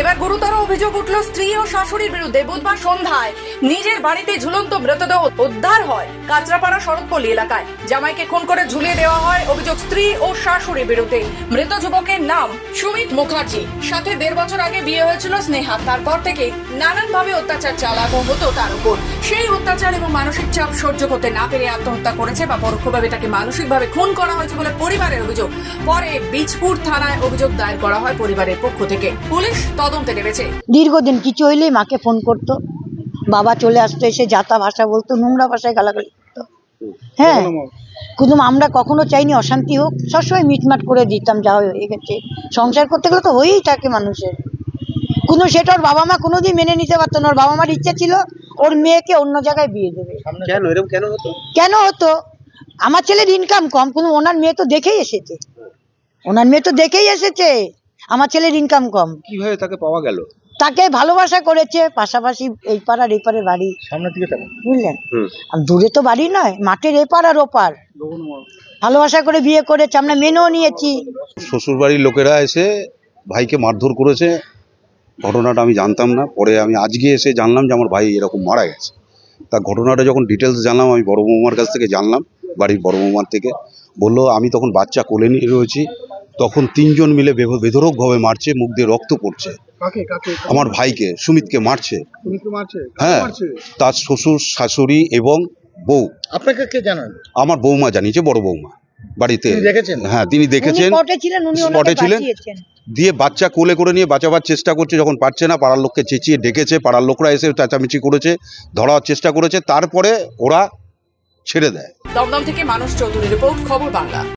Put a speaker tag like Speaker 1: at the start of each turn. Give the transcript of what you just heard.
Speaker 1: এবার গুরুতর অভিযোগ উঠল স্ত্রী ও শাশুড়ির বিরুদ্ধে বুধবার সন্ধ্যায় নিজের বাড়িতে ঝুলন্ত মৃতদেহ উদ্ধার হয় কাঁচরাপাড়া শরৎপল্লী এলাকায়। জামাইকে খুন করে ঝুলিয়ে দেওয়া হয় অভিযোগ স্ত্রী ও শাশুড়ির বিরুদ্ধে। মৃত যুবকের নাম সুমিত মুখার্জি। সাথে দেড় বছর আগে বিয়ে হয়েছিল স্নেহা। তারপর থেকে নানানভাবে অত্যাচার চালানো হতো তার উপর। সেই অত্যাচার এবং মানসিক চাপ সহ্য করতে না পেরে আত্মহত্যা করেছে বা পরোক্ষভাবে তাকে মানসিকভাবে খুন করা হয়েছে বলে পরিবারের অভিযোগ। পরে বীজপুর থানায় অভিযোগ দায়ের করা হয় পরিবারের পক্ষ থেকে। পুলিশ নেমেছে।
Speaker 2: দীর্ঘদিন কিছু হইলেই মাকে ফোন করতো? বাবা চলে আসতো এসে যাতা ভাষা বলতো নোংরা ভাষায় গালাগালি করতো। হ্যাঁ কিন্তু আমরা কখনো চাইনি অশান্তি হোক। সবসময় মিটমাট করে দিতাম যা হয়ে গেছে। সংসার করতে গেলে তো হয়েই থাকে মানুষের। কিন্তু সেটা ওর বাবা মা কোনোদিন মেনে নিতে পারতো না। ওর বাবা মার ইচ্ছা ছিল ওর মেয়েকে অন্য জায়গায় বিয়ে দেবে।
Speaker 3: কেন? কেন হতো?
Speaker 2: কেন হতো? আমার ছেলের ইনকাম কম কিন্তু ওনার মেয়ে তো দেখেই এসেছে। ওনার মেয়ে তো দেখেই এসেছে। আমার ছেলের ইনকাম কম।
Speaker 3: কীভাবে তাকে পাওয়া গেল?
Speaker 2: তাকে ভালোবাসা করেছে পাশাপাশি এই পাড়ার এই পারে বাড়ি।
Speaker 3: সামনের দিকে
Speaker 2: বুঝলেন? আর দূরে তো বাড়ি নয় মাঠের এপার আর ওপার ভালোবাসা করে বিয়ে করেছে আমরা মেনেও নিয়েছি।
Speaker 4: শ্বশুরবাড়ির লোকেরা এসে ভাইকে মারধর করেছে। ঘটনাটা আমি জানতাম না পরে আমি আজকে এসে জানলাম যে আমার ভাই এরকম মারা গেছে। তা ঘটনাটা যখন ডিটেলস জানলাম আমি বড় বৌমার কাছ থেকে জানলাম বাড়ির বড় বৌমার থেকে। বলল আমি তখন বাচ্চা কোলে নিয়ে রয়েছি তখন তিনজন মিলে বেভ- বেধড়কভাবে মারছে মুখ দিয়ে রক্ত পড়ছে।
Speaker 5: কাকে কাকে
Speaker 4: আমার ভাইকে সুমিতকে মারছে। হ্যাঁ তার শ্বশুর শাশুড়ি এবং বউ।
Speaker 5: আপনাকে কে জানান
Speaker 4: আমার বৌমা জানিয়েছে বড় বৌমা বাড়িতে। হ্যাঁ তিনি দেখেছেন।
Speaker 2: স্পটে ছিলেন উনি
Speaker 4: স্পটে
Speaker 2: ওনাকে
Speaker 4: ছিলেন?
Speaker 2: বাঁচিয়েছেন
Speaker 4: দিয়ে বাচ্চা কোলে করে নিয়ে বাঁচাবার চেষ্টা করছে যখন পারছে না পাড়ার লোককে চেঁচিয়ে ডেকেছে পাড়ার লোকরা এসে চেঁচামেচি করেছে ধরার চেষ্টা করেছে তারপরে ওরা ছেড়ে দেয়।
Speaker 1: দমদম থেকে মানুষ চৌধুরী রিপোর্ট খবর বাংলা।